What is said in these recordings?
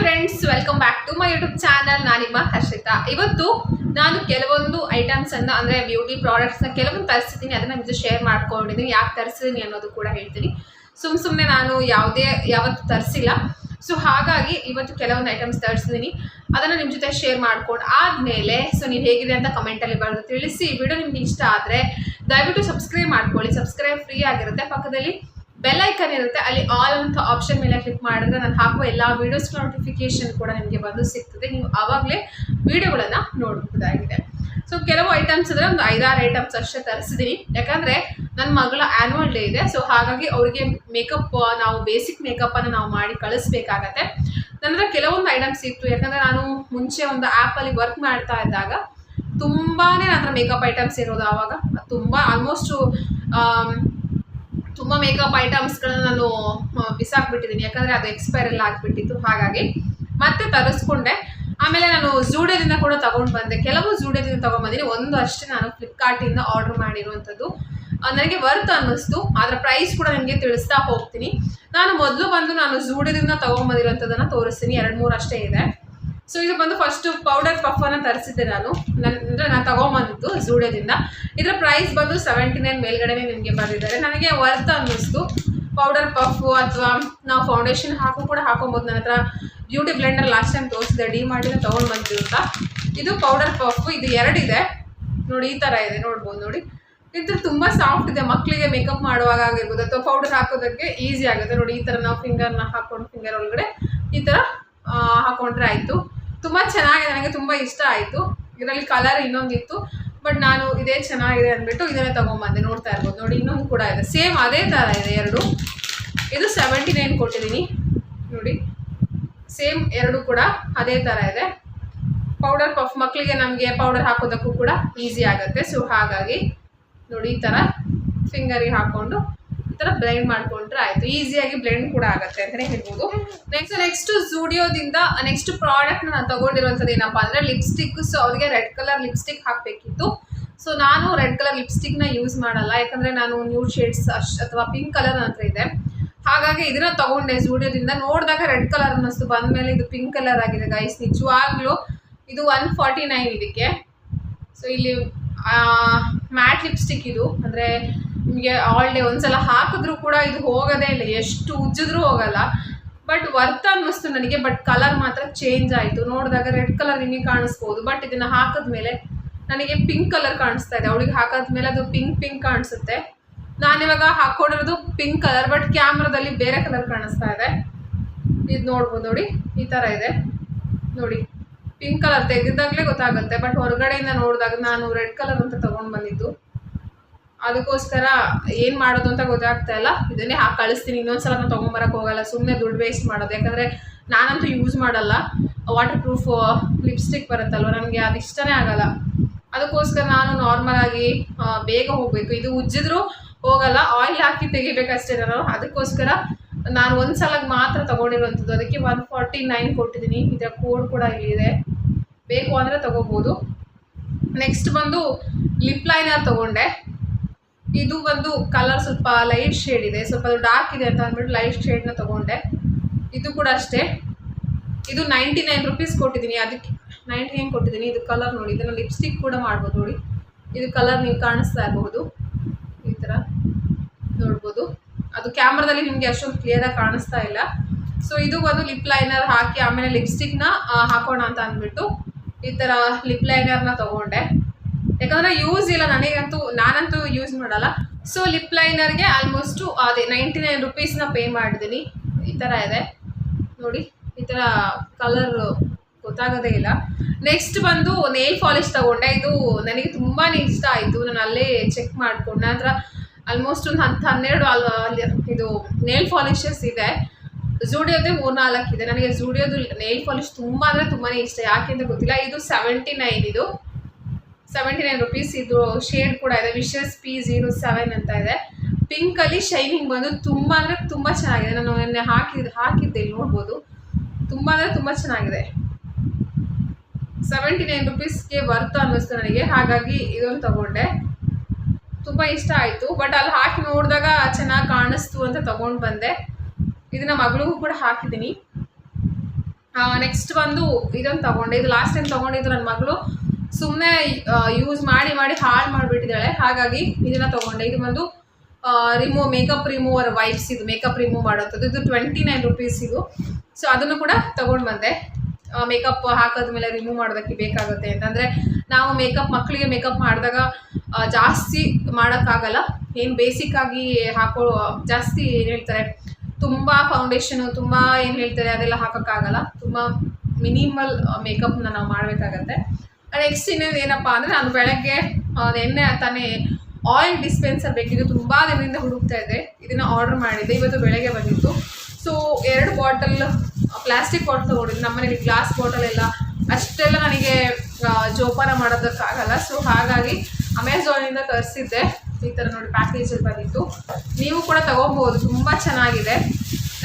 Friends welcome back to my YouTube channel ನಾನಿಮ್ಮ Harshita. ಇವತ್ತು ನಾನು ಕೆಲವೊಂದು ಐಟಮ್ಸ್ ಅನ್ನ, ಅಂದ್ರೆ ಬ್ಯೂಟಿ ಪ್ರಾಡಕ್ಟ್ಸ್ನ ಕೆಲವೊಂದು ತರಿಸಿದ್ದೀನಿ ಅದನ್ನ ನಿಮ್ದು ಶೇರ್ ಮಾಡ್ಕೊಂಡಿದ್ದೀನಿ ಯಾಕೆ ತರಿಸಿದ್ದೀನಿ ಅನ್ನೋದು ಕೂಡ ಹೇಳ್ತೀನಿ. ಸುಮ್ ಸುಮ್ಮನೆ ನಾನು ಯಾವುದೇ, ಯಾವತ್ತು ತರಿಸಿಲ್ಲ. ಸೊ ಹಾಗಾಗಿ ಇವತ್ತು ಕೆಲವೊಂದು ಐಟಮ್ಸ್ ತರಿಸಿದ್ದೀನಿ ಅದನ್ನ ನಿಮ್ಮ ಜೊತೆ ಶೇರ್ ಮಾಡ್ಕೊಂಡು ಆದ್ಮೇಲೆ ಸೊ ನೀವು ಹೇಗಿದೆ ಅಂತ ಕಮೆಂಟಲ್ಲಿ ಬರೆದು ತಿಳಿಸಿ. ವಿಡಿಯೋ ನಿಮ್ಗೆ ಇಷ್ಟ ಆದರೆ ದಯವಿಟ್ಟು ಸಬ್ಸ್ಕ್ರೈಬ್ ಮಾಡ್ಕೊಳ್ಳಿ. ಸಬ್ಸ್ಕ್ರೈಬ್ ಫ್ರೀ ಆಗಿರುತ್ತೆ ಪಕ್ಕದಲ್ಲಿ. ಬೆಲ್ ಐಕನ್ ಇರುತ್ತೆ, ಅಲ್ಲಿ ಆಲ್ ಅಂತ ಆಪ್ಷನ್ ಮೇಲೆ ಕ್ಲಿಕ್ ಮಾಡಿದ್ರೆ ನಾನು ಹಾಕುವ ಎಲ್ಲ ವೀಡಿಯೋಸ್ ನೋಟಿಫಿಕೇಶನ್ ಕೂಡ ನಿಮಗೆ ಬಂದು ಸಿಗ್ತದೆ. ನೀವು ಆವಾಗಲೇ ವಿಡಿಯೋಗಳನ್ನು ನೋಡಬಹುದಾಗಿದೆ. ಸೊ ಕೆಲವು ಐಟಮ್ಸ್ ಅಂದರೆ ಒಂದು ಐದಾರು ಐಟಮ್ಸ್ ಅಷ್ಟೇ ತರಿಸಿದ್ದೀನಿ ಯಾಕಂದರೆ ನನ್ನ ಮಗಳ ಆ್ಯನ್ಯುವಲ್ ಡೇ ಇದೆ ಸೊ ಹಾಗಾಗಿ ಅವರಿಗೆ ಮೇಕಪ್ ನಾವು ಬೇಸಿಕ್ ಮೇಕಪ್ಪನ್ನು ನಾವು ಮಾಡಿ ಕಳಿಸ್ಬೇಕಾಗತ್ತೆ. ನನ್ನ ಕೆಲವೊಂದು ಐಟಮ್ಸ್ ಇತ್ತು. ಯಾಕಂದರೆ ನಾನು ಮುಂಚೆ ಒಂದು ಆ್ಯಪಲ್ಲಿ ವರ್ಕ್ ಮಾಡ್ತಾ ಇದ್ದಾಗ ತುಂಬಾ ನನ್ನ ಮೇಕಪ್ ಐಟಮ್ಸ್ ಇರೋದು ಆವಾಗ. ತುಂಬ ಆಲ್ಮೋಸ್ಟು ತುಂಬ ಮೇಕಪ್ ಐಟಮ್ಸ್ಗಳನ್ನ ನಾನು ಬಿಸಾಕ್ಬಿಟ್ಟಿದ್ದೀನಿ ಯಾಕಂದರೆ ಅದು ಎಕ್ಸ್ಪೈರ್ ಎಲ್ಲ ಆಗಿಬಿಟ್ಟಿತ್ತು. ಹಾಗಾಗಿ ಮತ್ತೆ ತರಿಸ್ಕೊಂಡೆ. ಆಮೇಲೆ ನಾನು ಜೂಡಿಯೋದಿಂದ ಕೂಡ ತಗೊಂಡು ಬಂದೆ. ಕೆಲವು ಜೂಡೋದಿಂದ ತೊಗೊಂಡ್ಬಂದಿನಿ ಒಂದು ಅಷ್ಟೇ ನಾನು ಫ್ಲಿಪ್ಕಾರ್ಟಿಂದ ಆರ್ಡರ್ ಮಾಡಿರುವಂಥದ್ದು. ನನಗೆ ವರ್ತ್ ಅನ್ನಿಸ್ತು. ಅದರ ಪ್ರೈಸ್ ಕೂಡ ನಿಮಗೆ ತಿಳಿಸ್ತಾ ಹೋಗ್ತೀನಿ. ನಾನು ಮೊದಲು ಬಂದು ನಾನು ಜೂಡಿಯೋದಿಂದ ತೊಗೊಂಬಂದಿರೋಂಥದ್ದನ್ನು ತೋರಿಸ್ತೀನಿ. ಎರಡು ಮೂರು ಅಷ್ಟೇ ಇದೆ. ಸೊ ಇದು ಬಂದು ಫಸ್ಟ್ ಪೌಡರ್ ಪಫನ್ನು ತರಿಸಿದ್ದೆ ನಾನು. ನನ್ನ ಅಂದರೆ ನಾನು ತಗೊಂಬಂದಿದ್ದು ಜೂಡೋದಿಂದ ಇದರ ಪ್ರೈಸ್ ಬಂದು ಸೆವೆಂಟಿ ನೈನ್ ಮೇಲ್ಗಡೆನೆ ನಿಮಗೆ ಬಂದಿದ್ದಾರೆ. ನನಗೆ ವರ್ತ್ ಅನ್ನಿಸ್ತು. ಪೌಡರ್ ಪಫು ಅಥವಾ ನಾವು ಫೌಂಡೇಶನ್ ಹಾಕು ಕೂಡ ಹಾಕೊಬೋದು. ನನ್ನ ಹತ್ರ ಬ್ಯೂಟಿ ಬ್ಲೆಂಡರ್ ಲಾಸ್ಟ್ ಟೈಮ್ ತೋರಿಸಿದೆ ಡಿ ಮಾಡಿನ ತೊಗೊಂಡು ಬಂದಿದ್ದು ಅಂತ. ಇದು ಪೌಡರ್ ಪಫು ಇದು ಎರಡಿದೆ. ನೋಡಿ, ಈ ಥರ ಇದೆ. ನೋಡ್ಬೋದು, ನೋಡಿ. ಇದು ತುಂಬ ಸಾಫ್ಟ್ ಇದೆ. ಮಕ್ಕಳಿಗೆ ಮೇಕಪ್ ಮಾಡುವಾಗ ಆಗಿರ್ಬೋದು ಅಥವಾ ಪೌಡರ್ ಹಾಕೋದಕ್ಕೆ ಈಸಿ ಆಗುತ್ತೆ. ನೋಡಿ, ಈ ಥರ ನಾವು ಫಿಂಗರ್ನ ಹಾಕೊಂಡು ಫಿಂಗರ್ ಒಳಗಡೆ ಈ ಥರ ಹಾಕೊಂಡ್ರೆ ಆಯಿತು. ತುಂಬ ಚೆನ್ನಾಗಿದೆ ನನಗೆ ತುಂಬ ಇಷ್ಟ ಆಯಿತು. ಇದರಲ್ಲಿ ಕಲರ್ ಇನ್ನೊಂದಿತ್ತು ಬಟ್ ನಾನು ಇದೇ ಚೆನ್ನಾಗಿದೆ ಅಂದ್ಬಿಟ್ಟು ಇದನ್ನೇ ತೊಗೊಂಬಂದೆ, ನೋಡ್ತಾ ಇರ್ಬೋದು. ನೋಡಿ, ಇನ್ನೊಂದು ಕೂಡ ಇದೆ. ಸೇಮ್ ಅದೇ ಥರ ಇದೆ ಎರಡು. ಇದು ಸೆವೆಂಟಿ ನೈನ್ ಕೊಟ್ಟಿದ್ದೀನಿ. ನೋಡಿ ಸೇಮ್ ಎರಡು ಕೂಡ ಅದೇ ಥರ ಇದೆ. ಪೌಡರ್ ಪಫ್ ಮಕ್ಕಳಿಗೆ ನಮಗೆ ಪೌಡರ್ ಹಾಕೋದಕ್ಕೂ ಕೂಡ ಈಸಿ ಆಗುತ್ತೆ. ಸೊ ಹಾಗಾಗಿ ನೋಡಿ, ಈ ಥರ ಫಿಂಗರಿಗೆ ಹಾಕೊಂಡು ಈ ಥರ ಬ್ಲೆಂಡ್ ಮಾಡ್ಕೊಂಡ್ರೆ ಆಯಿತು. ಈಸಿಯಾಗಿ ಬ್ಲೆಂಡ್ ಕೂಡ ಆಗುತ್ತೆ ಅಂತಲೇ ಹೇಳ್ಬೋದು. ನೆಕ್ಸ್ಟ್ ನೆಕ್ಸ್ಟ್ ಜೂಡಿಯೋದಿಂದ ನೆಕ್ಸ್ಟ್ ಪ್ರಾಡಕ್ಟ್ ನಾನು ತಗೊಂಡಿರುವಂಥದ್ದು ಏನಪ್ಪ ಅಂದರೆ ಲಿಪ್ಸ್ಟಿಕ್ ಸೊ ಅವರಿಗೆ ರೆಡ್ ಕಲರ್ ಲಿಪ್ಸ್ಟಿಕ್ ಹಾಕಬೇಕಿತ್ತು. ಸೊ ನಾನು ರೆಡ್ ಕಲರ್ ಲಿಪ್ಸ್ಟಿಕ್ನ ಯೂಸ್ ಮಾಡಲ್ಲ. ಯಾಕಂದರೆ ನಾನು ನ್ಯೂಡ್ ಶೇಡ್ಸ್ ಅಥವಾ ಪಿಂಕ್ ಕಲರ್ ಹತ್ರ ಇದೆ. ಹಾಗಾಗಿ ಇದನ್ನ ತಗೊಂಡೆ ಜೂಡಿಯೋದಿಂದ ನೋಡಿದಾಗ ರೆಡ್ ಕಲರ್ ಅನ್ನಿಸ್ತು. ಬಂದಮೇಲೆ ಇದು ಪಿಂಕ್ ಕಲರ್ ಆಗಿದೆ ಗೈಸ್ ನಿಜವಾಗ್ಲೂ ಇದು ಒನ್ ಫಾರ್ಟಿ ನೈನ್ ಇದಕ್ಕೆ. ಸೊ ಇಲ್ಲಿ ಮ್ಯಾಟ್ ಲಿಪ್ಸ್ಟಿಕ್ ಇದು. ಅಂದರೆ ನಿಮಗೆ ಆಲ್ ಡೇ ಒಂದ್ಸಲ ಹಾಕಿದ್ರೂ ಕೂಡ ಇದು ಹೋಗೋದೇ ಇಲ್ಲ. ಎಷ್ಟು ಉಜ್ಜಿದ್ರೂ ಹೋಗಲ್ಲ. ಬಟ್ ವರ್ತ್ ಅನ್ನಿಸ್ತು ನನಗೆ ಬಟ್ ಕಲರ್ ಮಾತ್ರ ಚೇಂಜ್ ಆಯಿತು. ನೋಡಿದಾಗ ರೆಡ್ ಕಲರ್ ನಿಮಗೆ ಕಾಣಿಸ್ಬೋದು. ಬಟ್ ಇದನ್ನು ಹಾಕಿದ್ಮೇಲೆ ನನಗೆ ಪಿಂಕ್ ಕಲರ್ ಕಾಣಿಸ್ತಾ ಇದೆ. ಅವಳಿಗೆ ಹಾಕಿದ್ಮೇಲೆ ಅದು ಪಿಂಕ್ ಪಿಂಕ್ ಕಾಣಿಸುತ್ತೆ. ನಾನಿವಾಗ ಹಾಕೊಂಡಿರೋದು ಪಿಂಕ್ ಕಲರ್ ಬಟ್ ಕ್ಯಾಮ್ರಾದಲ್ಲಿ ಬೇರೆ ಕಲರ್ ಕಾಣಿಸ್ತಾ ಇದೆ. ಇದು ನೋಡ್ಬೋದು ನೋಡಿ, ಈ ಥರ ಇದೆ. ನೋಡಿ ಪಿಂಕ್ ಕಲರ್ ತೆಗೆದಾಗಲೇ ಗೊತ್ತಾಗುತ್ತೆ. ಬಟ್ ಹೊರಗಡೆಯಿಂದ ನೋಡಿದಾಗ ನಾನು ರೆಡ್ ಕಲರ್ ಅಂತ ತೊಗೊಂಡು ಬಂದಿದ್ದು. ಅದಕ್ಕೋಸ್ಕರ ಏನು ಮಾಡೋದು ಅಂತ ಗೊತ್ತಾಗ್ತಾ ಇಲ್ಲ. ಇದನ್ನೇ ಹಾಕಿ ಕಳಿಸ್ತೀನಿ. ಇನ್ನೊಂದ್ಸಲ ನಾನು ತೊಗೊಂಬರಕ್ಕೆ ಹೋಗಲ್ಲ. ಸುಮ್ಮನೆ ದುಡ್ಡು ವೇಸ್ಟ್ ಮಾಡೋದು. ಯಾಕಂದರೆ ನಾನಂತೂ ಯೂಸ್ ಮಾಡಲ್ಲ. ವಾಟರ್ ಪ್ರೂಫ್ ಲಿಪ್ಸ್ಟಿಕ್ ಬರುತ್ತಲ್ವ? ನನಗೆ ಅದು ಇಷ್ಟನೇ ಆಗಲ್ಲ. ಅದಕ್ಕೋಸ್ಕರ ನಾನು ನಾರ್ಮಲ್ ಆಗಿ ಬೇಗ ಹೋಗಬೇಕು. ಇದು ಉಜ್ಜಿದ್ರೂ ಹೋಗಲ್ಲ. ಆಯಿಲ್ ಹಾಕಿ ತೆಗಿಬೇಕಷ್ಟೇ ನಾನು. ಅದಕ್ಕೋಸ್ಕರ ನಾನು ಒಂದು ಮಾತ್ರ ತಗೊಂಡಿರುವಂಥದ್ದು ಅದಕ್ಕೆ ಒನ್ ಫಾರ್ಟಿ ನೈನ್ ಕೊಟ್ಟಿದ್ದೀನಿ. ಇದರ ಕೋಡ್ ಕೂಡ ಇಲ್ಲಿದೆ ಬೇಕು ಅಂದರೆ ತಗೋಬೋದು. ನೆಕ್ಸ್ಟ್ ಬಂದು ಲಿಪ್ ಲೈನರ್ ತೊಗೊಂಡೆ. ಇದು ಒಂದು ಕಲರ್ ಸ್ವಲ್ಪ ಲೈಟ್ ಶೇಡ್ ಇದೆ. ಸ್ವಲ್ಪ ಅದು ಡಾರ್ಕ್ ಇದೆ ಅಂತ ಅಂದ್ಬಿಟ್ಟು ಲೈಟ್ ಶೇಡ್ನ ತೊಗೊಂಡೆ. ಇದು ಕೂಡ ಅಷ್ಟೇ. ಇದು ನೈಂಟಿ ನೈನ್ ರುಪೀಸ್ ಕೊಟ್ಟಿದ್ದೀನಿ. ಅದಕ್ಕೆ ನೈಂಟಿ ನೈನ್ ಕೊಟ್ಟಿದ್ದೀನಿ? ಇದು ಕಲರ್ ನೋಡಿ. ಇದನ್ನು ಲಿಪ್ಸ್ಟಿಕ್ ಕೂಡ ಮಾಡ್ಬೋದು ನೋಡಿ. ಇದು ಕಲರ್ ನೀವು ಕಾಣಿಸ್ತಾ ಇರಬಹುದು. ಈ ಥರ ನೋಡ್ಬೋದು. ಅದು ಕ್ಯಾಮ್ರಾದಲ್ಲಿ ನಿಮಗೆ ಅಷ್ಟೊಂದು ಕ್ಲಿಯರಾಗಿ ಕಾಣಿಸ್ತಾ ಇಲ್ಲ. ಸೊ ಇದು ಒಂದು ಲಿಪ್ ಲೈನರ್ ಹಾಕಿ ಆಮೇಲೆ ಲಿಪ್ಸ್ಟಿಕ್ನ ಹಾಕೋಣ ಅಂತ ಅಂದ್ಬಿಟ್ಟು ಈ ಥರ ಲಿಪ್ ಲೈನರ್ನ ತೊಗೊಂಡೆ. ಯಾಕಂದರೆ ಯೂಸ್ ಇಲ್ಲ ನನಗಂತೂ, ನಾನಂತೂ ಯೂಸ್ ಮಾಡಲ್ಲ. ಸೊ ಲಿಪ್ ಲೈನರ್ಗೆ ಆಲ್ಮೋಸ್ಟು ಅದೇ ನೈಂಟಿ ನೈನ್ ರುಪೀಸ್ನ ಪೇ ಮಾಡಿದ್ದೀನಿ ಈ ಥರ ಇದೆ. ನೋಡಿ, ಈ ಥರ ಕಲರ್ ಗೊತ್ತಾಗೋದೇ ಇಲ್ಲ. ನೆಕ್ಸ್ಟ್ ಬಂದು ನೇಲ್ ಪಾಲಿಶ್ ತಗೊಂಡೆ. ಇದು ನನಗೆ ತುಂಬಾ ಇಷ್ಟ ಆಯಿತು. ನಾನು ಅಲ್ಲೇ ಚೆಕ್ ಮಾಡಿಕೊಂಡೆ. ನಂತರ ಆಲ್ಮೋಸ್ಟ್ ಒಂದು ಹತ್ತು ಹನ್ನೆರಡು ಅಲ್ ಇದು ನೇಲ್ ಪಾಲಿಶಸ್ ಇದೆ. ಜೂಡಿಯೋದೇ ಮೂರ್ನಾಲ್ಕು ಇದೆ. ನನಗೆ ಜೂಡಿಯೋದು ನೇಲ್ ಪಾಲಿಶ್ ತುಂಬ ಅಂದರೆ ತುಂಬಾ ಇಷ್ಟ. ಯಾಕೆ ಅಂತ ಗೊತ್ತಿಲ್ಲ. ಇದು ಸೆವೆಂಟಿ ನೈನ್ ಇದು. Seventy nine rupees. ಇದು ಶೇಡ್ ಕೂಡ ಇದೆ. ವಿಶಸ್ ಪಿ ಜೀರೋ ಸೆವೆನ್ ಅಂತ ಇದೆ. ಪಿಂಕಲ್ಲಿ ಶೈನಿಂಗ್ ಬಂದು ತುಂಬ ಅಂದರೆ ತುಂಬ ಚೆನ್ನಾಗಿದೆ. ನಾನು ನಿನ್ನೆ ಹಾಕಿದ್ದು ಹಾಕಿದ್ದೆ, ಇಲ್ಲಿ ನೋಡ್ಬೋದು. ತುಂಬ ಅಂದರೆ ತುಂಬ ಚೆನ್ನಾಗಿದೆ. ಸೆವೆಂಟಿ ನೈನ್ ರುಪೀಸ್ಗೆ ವರ್ತ್ ಅನ್ನಿಸ್ತು ನನಗೆ. ಹಾಗಾಗಿ ಇದೊಂದು ತಗೊಂಡೆ. ತುಂಬ ಇಷ್ಟ ಆಯಿತು. ಬಟ್ ಅಲ್ಲಿ ಹಾಕಿ ನೋಡಿದಾಗ ಚೆನ್ನಾಗಿ ಕಾಣಿಸ್ತು ಅಂತ ತೊಗೊಂಡು ಬಂದೆ. ಇದನ್ನ ಮಗಳಿಗೂ ಕೂಡ ಹಾಕಿದ್ದೀನಿ. ನೆಕ್ಸ್ಟ್ ಬಂದು ಇದೊಂದು ತಗೊಂಡೆ. ಇದು ಲಾಸ್ಟ್ ಟೈಮ್ ತಗೊಂಡಿದ್ದು ನನ್ನ ಮಗಳು. ಸುಮ್ಮನೆ ಯೂಸ್ ಮಾಡಿ ಮಾಡಿ ಹಾಳು ಮಾಡಿಬಿಟ್ಟಿದ್ದಾಳೆ. ಹಾಗಾಗಿ ಇದನ್ನ ತಗೊಂಡೆ. ಇದು ಬಂದು ರಿಮೂವ್ ಮೇಕಪ್ ರಿಮೂವರ್ ವೈಪ್ಸ್ ಇದು ಮೇಕಪ್ ರಿಮೂವ್ ಮಾಡೋಂಥದ್ದು. ಇದು ಟ್ವೆಂಟಿ ನೈನ್ ರುಪೀಸ್ ಇದು. ಸೊ ಅದನ್ನು ಕೂಡ ತಗೊಂಡು ಬಂದೆ. ಮೇಕಪ್ ಹಾಕೋದ್ಮೇಲೆ ರಿಮೂವ್ ಮಾಡೋದಕ್ಕೆ ಬೇಕಾಗುತ್ತೆ ಅಂತಂದರೆ, ನಾವು ಮೇಕಪ್ ಮಕ್ಕಳಿಗೆ ಮೇಕಪ್ ಮಾಡಿದಾಗ ಜಾಸ್ತಿ ಮಾಡೋಕ್ಕಾಗಲ್ಲ. ಏನು ಬೇಸಿಕ್ ಆಗಿ ಹಾಕೋ, ಜಾಸ್ತಿ ಏನು ಹೇಳ್ತಾರೆ, ತುಂಬ ಫೌಂಡೇಶನು ತುಂಬ ಏನು ಹೇಳ್ತಾರೆ, ಅದೆಲ್ಲ ಹಾಕೋಕ್ಕಾಗಲ್ಲ. ತುಂಬ ಮಿನಿಮಲ್ ಮೇಕಪ್ನ ನಾವು ಮಾಡಬೇಕಾಗತ್ತೆ. ನೆಕ್ಸ್ಟ್ ಇನ್ನೇನು ಏನಪ್ಪ ಅಂದರೆ ನಾನು ಬೆಳಗ್ಗೆ ಎಣ್ಣೆ ತಾನೇ ಆಯಿಲ್ ಡಿಸ್ಪೆನ್ಸರ್ ಬೇಕಿದ್ದು ತುಂಬ ದಿನದಿಂದ ಹುಡುಕ್ತಾ ಇದ್ದೆ. ಇದನ್ನು ಆರ್ಡರ್ ಮಾಡಿದ್ದೆ. ಇವತ್ತು ಬೆಳಗ್ಗೆ ಬಂದಿತ್ತು. ಸೊ ಎರಡು ಬಾಟಲ್ ಪ್ಲಾಸ್ಟಿಕ್ ಬಾಟಲ್ ತೊಗೊಂಡಿದ್ದು. ನಮ್ಮನೇಲಿ ಗ್ಲಾಸ್ ಬಾಟಲ್ ಎಲ್ಲ ಅಷ್ಟೆಲ್ಲ ನನಗೆ ಜೋಪಾನ ಮಾಡೋದಕ್ಕಾಗಲ್ಲ. ಸೊ ಹಾಗಾಗಿ ಅಮೆಝಾನಿಂದ ತರಿಸಿದ್ದೆ. ಈ ಥರ ನೋಡಿ ಪ್ಯಾಕೇಜಲ್ಲಿ ಬಂದಿತ್ತು. ನೀವು ಕೂಡ ತೊಗೊಬೋದು ತುಂಬ ಚೆನ್ನಾಗಿದೆ.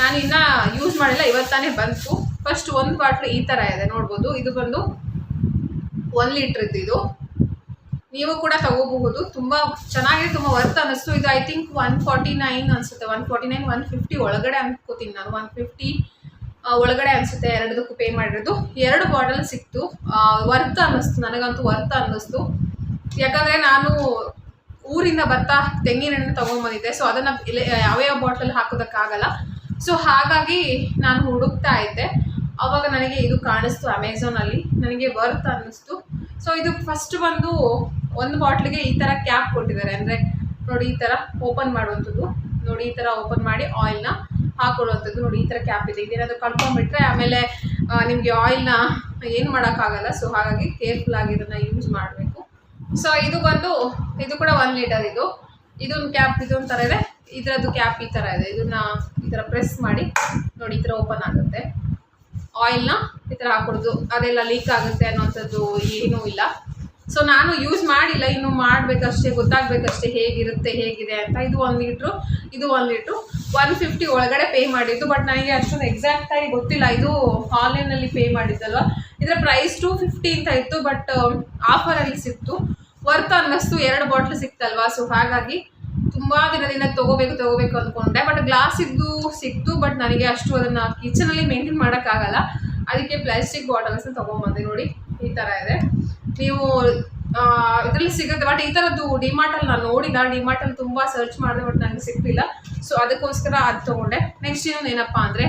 ನಾನು ಇನ್ನೂ ಯೂಸ್ ಮಾಡಿಲ್ಲ. ಇವತ್ತಾನೇ ಬಂತು. ಫಸ್ಟ್ ಒಂದು ಬಾಟ್ಲು ಈ ಥರ ಇದೆ. ನೋಡ್ಬೋದು. ಇದು ಬಂದು ಒನ್ ಲೀಟ್ರದ್ದು ಇದು. ನೀವು ಕೂಡ ತಗೋಬಹುದು. ತುಂಬ ಚೆನ್ನಾಗಿದೆ, ತುಂಬ ವರ್ತ್ ಅನ್ನಿಸ್ತು. ಇದು I think one forty nine ಅನಿಸುತ್ತೆ. One forty nine one fifty ಒಳಗಡೆ ಅನ್ಕೋತೀನಿ ನಾನು. ಒನ್ ಫಿಫ್ಟಿ ಒಳಗಡೆ ಅನಿಸುತ್ತೆ ಎರಡದಕ್ಕೂ ಪೇ ಮಾಡಿರೋದು. ಎರಡು ಬಾಟಲ್ ಸಿಕ್ತು. ವರ್ತ್ ಅನ್ನಿಸ್ತು. ನನಗಂತೂ ವರ್ತ್ ಅನ್ನಿಸ್ತು. ಯಾಕಂದರೆ ನಾನು ಊರಿಂದ ಬರ್ತಾ ತೆಂಗಿನೆಣ್ಣೆ ತೊಗೊಂಬಂದಿದ್ದೆ. ಸೊ ಅದನ್ನು ಇಲ್ಲಿ ಯಾವ್ಯಾವ ಬಾಟಲ್ ಹಾಕೋದಕ್ಕಾಗಲ್ಲ. ಸೊ ಹಾಗಾಗಿ ನಾನು ಹುಡುಕ್ತಾ ಇದ್ದೆ. ಅವಾಗ ನನಗೆ ಇದು ಕಾಣಿಸ್ತು ಅಮೆಝಾನಲ್ಲಿ ನನಗೆ ವರ್ತ್ ಅನ್ನಿಸ್ತು. ಸೊ ಇದು ಫಸ್ಟ್ ಬಂದು ಒಂದು ಬಾಟ್ಲಿಗೆ ಈ ಥರ ಕ್ಯಾಪ್ ಕೊಟ್ಟಿದ್ದಾರೆ. ಅಂದರೆ ನೋಡಿ ಈ ಥರ ಓಪನ್ ಮಾಡುವಂಥದ್ದು. ನೋಡಿ ಈ ಥರ ಓಪನ್ ಮಾಡಿ ಆಯಿಲ್ನ ಹಾಕೊಳ್ಳುವಂಥದ್ದು. ನೋಡಿ ಈ ಥರ ಕ್ಯಾಪ್ ಇದೆ. ಇದೇನಾದರೂ ಕಳ್ಕೊಂಡ್ಬಿಟ್ರೆ ಆಮೇಲೆ ನಿಮಗೆ ಆಯಿಲ್ನ ಏನು ಮಾಡೋಕ್ಕಾಗಲ್ಲ. ಸೊ ಹಾಗಾಗಿ ಕೇರ್ಫುಲ್ ಆಗಿ ಇದನ್ನು ಯೂಸ್ ಮಾಡಬೇಕು. ಸೊ ಇದು ಬಂದು, ಇದು ಕೂಡ ಒನ್ ಲೀಟರ್ ಇದು. ಇದೊಂದು ಕ್ಯಾಪ್ ಇದೊಂದು ಥರ ಇದೆ. ಇದರದ್ದು ಕ್ಯಾಪ್ ಈ ಥರ ಇದೆ. ಇದನ್ನ ಈ ಥರ ಪ್ರೆಸ್ ಮಾಡಿ ನೋಡಿ ಈ ಥರ ಓಪನ್ ಆಗುತ್ತೆ. ಆಯಿಲ್ನ ಈ ಥರ ಹಾಕೊಡೋದು. ಅದೆಲ್ಲ ಲೀಕ್ ಆಗುತ್ತೆ ಅನ್ನೋಂಥದ್ದು ಏನೂ ಇಲ್ಲ. ಸೊ ನಾನು ಯೂಸ್ ಮಾಡಿಲ್ಲ. ಇನ್ನು ಮಾಡಬೇಕಷ್ಟೇ, ಗೊತ್ತಾಗಬೇಕಷ್ಟೇ ಹೇಗಿರುತ್ತೆ, ಹೇಗಿದೆ ಅಂತ. ಇದು ಒಂದು ಲೀಟ್ರು, ಇದು ಒಂದು ಲೀಟ್ರು. ಒನ್ ಫಿಫ್ಟಿ ಒಳಗಡೆ ಪೇ ಮಾಡಿದ್ದು. ಬಟ್ ನನಗೆ ಅಷ್ಟೊಂದು ಎಕ್ಸಾಕ್ಟಾಗಿ ಗೊತ್ತಿಲ್ಲ. ಇದು ಆನ್ಲೈನಲ್ಲಿ ಪೇ ಮಾಡಿದ್ದಲ್ವ? ಇದರ ಪ್ರೈಸ್ ಟು ಫಿಫ್ಟಿ ಅಂತ ಇತ್ತು. ಬಟ್ ಆಫರಲ್ಲಿ ಸಿಕ್ತು. ವರ್ತ್ ಅನ್ನಿಸ್ತು. ಎರಡು ಬಾಟ್ಲು ಸಿಕ್ತಲ್ವಾ? ಸೊ ಹಾಗಾಗಿ ತುಂಬ ದಿನದಿಂದ ತಗೋಬೇಕು ತಗೋಬೇಕು ಅಂದ್ಕೊಂಡೆ. ಬಟ್ ಗ್ಲಾಸ್ ಇದ್ದು ಸಿಕ್ತು ಬಟ್ ನನಗೆ ಅಷ್ಟು ಅದನ್ನು ಕಿಚನಲ್ಲಿ ಮೇಂಟೈನ್ ಮಾಡೋಕ್ಕಾಗಲ್ಲ. ಅದಕ್ಕೆ ಪ್ಲಾಸ್ಟಿಕ್ ಬಾಟಲ್ಸ್ ತೊಗೊಂಬಂದೆ ನೋಡಿ, ಈ ಥರ ಇದೆ. ನೀವು ಇದರಲ್ಲಿ ಸಿಗುತ್ತೆ ಬಟ್ ಈ ಥರದ್ದು ಡಿಮಾರ್ಟಲ್ಲಿ ನಾನು ನೋಡಿಲ್ಲ. ಡಿಮಾರ್ಟಲ್ಲಿ ತುಂಬ ಸರ್ಚ್ ಮಾಡಿದೆ ಬಟ್ ನನಗೆ ಸಿಗಲಿಲ್ಲ. ಸೊ ಅದಕ್ಕೋಸ್ಕರ ಅದು ತೊಗೊಂಡೆ. ನೆಕ್ಸ್ಟ್ ಇನ್ನೊಂದು ಏನಪ್ಪ ಅಂದರೆ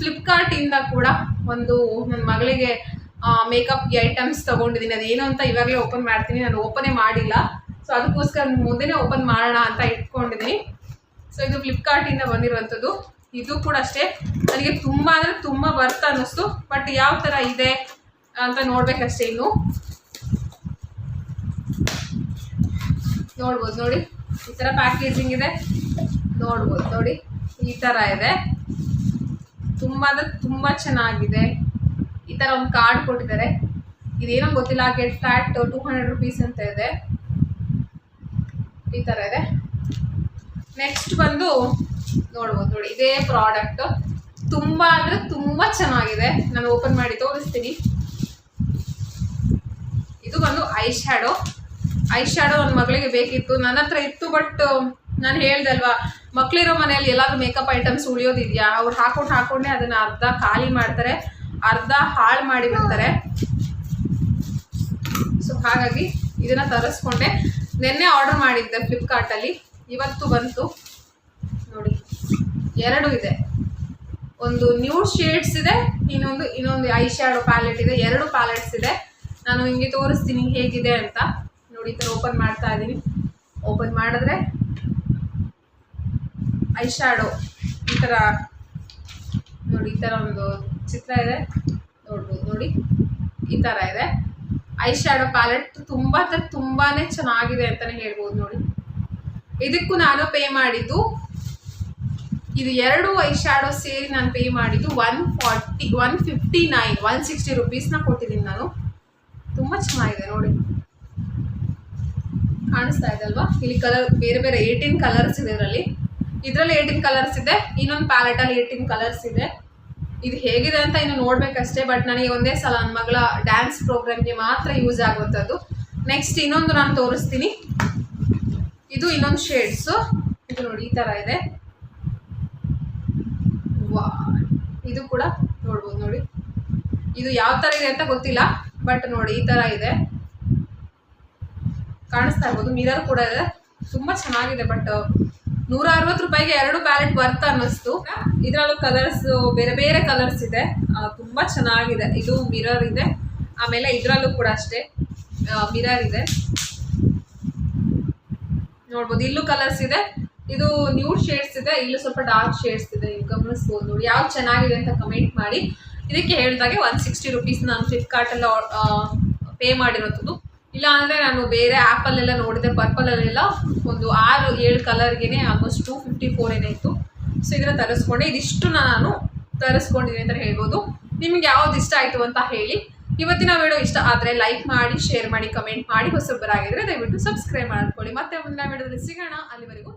ಫ್ಲಿಪ್ಕಾರ್ಟಿಂದ ಕೂಡ ಒಂದು ನನ್ನ ಮಗಳಿಗೆ ಮೇಕಪ್ ಐಟಮ್ಸ್ ತೊಗೊಂಡಿದ್ದೀನಿ. ಅದೇನು ಅಂತ ಇವಾಗಲೇ ಓಪನ್ ಮಾಡ್ತೀನಿ. ನಾನು ಓಪನೇ ಮಾಡಿಲ್ಲ. ಸೊ ಅದಕ್ಕೋಸ್ಕರ ಮುಂದೆನೇ ಓಪನ್ ಮಾಡೋಣ ಅಂತ ಇಟ್ಕೊಂಡಿದ್ದೀನಿ ಸೊ ಇದು ಫ್ಲಿಪ್ಕಾರ್ಟಿಂದ ಬಂದಿರುವಂಥದ್ದು. ಇದು ಕೂಡ ಅಷ್ಟೇ. ನನಗೆ ತುಂಬ ಅಂದರೆ ತುಂಬ ವರ್ತ್ ಅನ್ನಿಸ್ತು. ಬಟ್ ಯಾವ ಥರ ಇದೆ ಅಂತ ನೋಡ್ಬೇಕಷ್ಟೇ ಇನ್ನು. ನೋಡ್ಬೋದು ನೋಡಿ. ಈ ಥರ ಪ್ಯಾಕೇಜಿಂಗ್ ಇದೆ. ನೋಡ್ಬೋದು ನೋಡಿ. ಈ ಥರ ಇದೆ. ತುಂಬ ಅಂದರೆ ತುಂಬ ಚೆನ್ನಾಗಿದೆ. ಈ ಥರ ಒಂದು ಕಾರ್ಡ್ ಕೊಟ್ಟಿದ್ದಾರೆ. ಇದೇನೋ ಗೊತ್ತಿಲ್ಲ. Get fat two hundred rupees ಅಂತ ಇದೆ. ಈ ಥರ ಇದೆ. ನೆಕ್ಸ್ಟ್ ಬಂದು ನೋಡ್ಬೋದು ನೋಡಿ, ಇದೇ ಪ್ರಾಡಕ್ಟ್ ತುಂಬ ಅಂದರೆ ತುಂಬ ಚೆನ್ನಾಗಿದೆ. ನಾನು ಓಪನ್ ಮಾಡಿ ತೋರಿಸ್ತೀನಿ. ಇದು ಬಂದು ಐ ಶ್ಯಾಡೋ ಐ ಶ್ಯಾಡೋ ನನ್ನ ಮಗಳಿಗೆ ಬೇಕಿತ್ತು. ನನ್ನ ಹತ್ರ ಇತ್ತು ಬಟ್ ನಾನು ಹೇಳ್ದಲ್ವಾ ಮಕ್ಳಿರೋ ಮನೆಯಲ್ಲಿ ಎಲ್ಲಾದ್ರೂ ಮೇಕಪ್ ಐಟಮ್ಸ್ ಉಳಿಯೋದಿದೆಯಾ? ಅವ್ರು ಹಾಕೊಂಡು ಹಾಕೊಂಡೆ ಅದನ್ನ ಅರ್ಧ ಖಾಲಿ ಮಾಡ್ತಾರೆ, ಅರ್ಧ ಹಾಳು ಮಾಡಿ ಬಿಡ್ತಾರೆ. ಸೊ ಹಾಗಾಗಿ ಇದನ್ನ ತರಿಸ್ಕೊಂಡೆ. ನಿನ್ನೆ ಆರ್ಡರ್ ಮಾಡಿದ್ದೆ ಫ್ಲಿಪ್ಕಾರ್ಟಲ್ಲಿ ಇವತ್ತು ಬಂತು. ನೋಡಿ, ಎರಡು ಇದೆ. ಒಂದು ನ್ಯೂ ಶೇಡ್ಸ್ ಇದೆ, ಇನ್ನೊಂದು ಇನ್ನೊಂದು ಐ ಶ್ಯಾಡೋ ಪ್ಯಾಲೆಟ್ ಇದೆ, ಎರಡು ಪ್ಯಾಲೆಟ್ಸ್ ಇದೆ. ನಾನು ನಿಮಗೆ ತೋರಿಸ್ತೀನಿ ಹೇಗಿದೆ ಅಂತ. ನೋಡಿ, ಈ ಥರ ಓಪನ್ ಮಾಡ್ತಾ ಇದ್ದೀನಿ. ಓಪನ್ ಮಾಡಿದ್ರೆ ಐ ಶ್ಯಾಡೋ ಈ ಥರ ನೋಡಿ, ಈ ಥರ ಒಂದು ಚಿತ್ರ ಇದೆ. ನೋಡ್ಬೋದು, ನೋಡಿ, ಈ ಥರ ಇದೆ. ಐ ಶ್ಯಾಡೋ ಪ್ಯಾಲೆಟ್ ತುಂಬ ತುಂಬಾ ಚೆನ್ನಾಗಿದೆ ಅಂತಲೇ ಹೇಳ್ಬೋದು ನೋಡಿ. ಇದಕ್ಕೂ ನಾನು ಪೇ ಮಾಡಿದ್ದು ಇದು ಎರಡು ಐ ಶ್ಯಾಡೋ ಸೇರಿ ನಾನು ಪೇ ಮಾಡಿದ್ದು one forty one fifty nine one sixty ರುಪೀಸ್ನ ಕೊಟ್ಟಿದ್ದೀನಿ ನಾನು. ತುಂಬ ಚೆನ್ನಾಗಿದೆ ನೋಡಿ. ಕಾಣಿಸ್ತಾ ಇದೆ ಅಲ್ವಾ? ಇಲ್ಲಿ ಕಲರ್ ಬೇರೆ ಬೇರೆ ಏಯ್ಟೀನ್ ಕಲರ್ಸ್ ಇದೆ ಇದರಲ್ಲಿ. ಇದರಲ್ಲಿ ಏಯ್ಟೀನ್ ಕಲರ್ಸ್ ಇದೆ, ಇನ್ನೊಂದು ಪ್ಯಾಲೆಟಲ್ಲಿ ಏಯ್ಟೀನ್ ಕಲರ್ಸ್ ಇದೆ. ಇದು ಹೇಗಿದೆ ಅಂತ ಇನ್ನು ನೋಡ್ಬೇಕಷ್ಟೇ ಬಟ್ ನನಗೆ ಒಂದೇ ಸಲ ನನ್ನ ಮಗಳ ಡ್ಯಾನ್ಸ್ ಪ್ರೋಗ್ರಾಮ್ಗೆ ಮಾತ್ರ ಯೂಸ್ ಆಗುವಂಥದ್ದು. ನೆಕ್ಸ್ಟ್ ಇನ್ನೊಂದು ನಾನು ತೋರಿಸ್ತೀನಿ. ಇದು ಇನ್ನೊಂದು ಶೇಡ್ಸು ಇದು ನೋಡಿ, ಈ ಥರ ಇದೆ. ವಾ, ಇದು ಕೂಡ ನೋಡ್ಬೋದು ನೋಡಿ. ಇದು ಯಾವ ಥರ ಇದೆ ಅಂತ ಗೊತ್ತಿಲ್ಲ ಬಟ್ ನೋಡಿ, ಈ ಥರ ಇದೆ. ಕಾಣಿಸ್ತಾ ಇರ್ಬೋದು ಮಿರರ್ ಕೂಡ ಇದೆ. ತುಂಬ ಚೆನ್ನಾಗಿದೆ ಬಟ್ ನೂರ ಅರವತ್ತು ರೂಪಾಯಿಗೆ ಎರಡು ಪ್ಯಾಲೆಟ್ ಬರ್ತ ಅನ್ನಿಸ್ತು. ಇದರಲ್ಲೂ ಕಲರ್ಸ್ ಬೇರೆ ಬೇರೆ ಕಲರ್ಸ್ ಇದೆ. ತುಂಬಾ ಚೆನ್ನಾಗಿದೆ. ಇದು ಮಿರರ್ ಇದೆ. ಆಮೇಲೆ ಇದರಲ್ಲೂ ಕೂಡ ಅಷ್ಟೇ. ಮಿರರ್ ಇದೆ. ನೋಡ್ಬೋದು, ಇಲ್ಲೂ ಕಲರ್ಸ್ ಇದೆ. ಇದು ನ್ಯೂಡ್ ಶೇಡ್ಸ್ ಇದೆ. ಇಲ್ಲೂ ಸ್ವಲ್ಪ ಡಾರ್ಕ್ ಶೇಡ್ಸ್ ಇದೆ. ಗಮನಿಸ್ಬೋದು ನೋಡಿ, ಯಾವ್ದು ಚೆನ್ನಾಗಿದೆ ಅಂತ ಕಮೆಂಟ್ ಮಾಡಿ. ಇದಕ್ಕೆ ಹೇಳಿದಾಗೆ ಒನ್ ಸಿಕ್ಸ್ಟಿ ರುಪೀಸ್ ನಾನು ಫ್ಲಿಪ್ಕಾರ್ಟಲ್ಲಿ ಪೇ ಮಾಡಿರೋದು. ಇಲ್ಲ ಅಂದರೆ ನಾನು ಬೇರೆ ಆ್ಯಪಲ್ಲೆಲ್ಲ ನೋಡಿದೆ, ಪರ್ಪಲಲ್ಲೆಲ್ಲ ಒಂದು ಆರು, ಏಳು ಕಲರ್ಗೆ ಆಲ್ಮೋಸ್ಟ್ ಟು ಫಿಫ್ಟಿ ಫೋರ್ ಏನಾಯಿತು ಸೊ ಇದನ್ನ ತರಿಸ್ಕೊಂಡೆ. ಇದಿಷ್ಟು ನಾನು ತರಿಸ್ಕೊಂಡಿದ್ದೀನಿ ಅಂತ ಹೇಳ್ಬೋದು. ನಿಮ್ಗೆ ಯಾವ್ದು ಇಷ್ಟ ಆಯಿತು ಅಂತ ಹೇಳಿ. ಇವತ್ತಿನ ವಿಡಿಯೋ ಇಷ್ಟ ಆದರೆ ಲೈಕ್ ಮಾಡಿ ಶೇರ್ ಮಾಡಿ ಕಮೆಂಟ್ ಮಾಡಿ. ಹೊಸಬ್ಬರಾಗಿದ್ರೆ ದಯವಿಟ್ಟು ಸಬ್ಸ್ಕ್ರೈಬ್ ಮಾಡ್ಕೊಳ್ಳಿ. ಮತ್ತೆ ಮುಂದಿನ ವಿಡಿಯೋದಲ್ಲಿ ಸಿಗೋಣ. ಅಲ್ಲಿವರೆಗೂ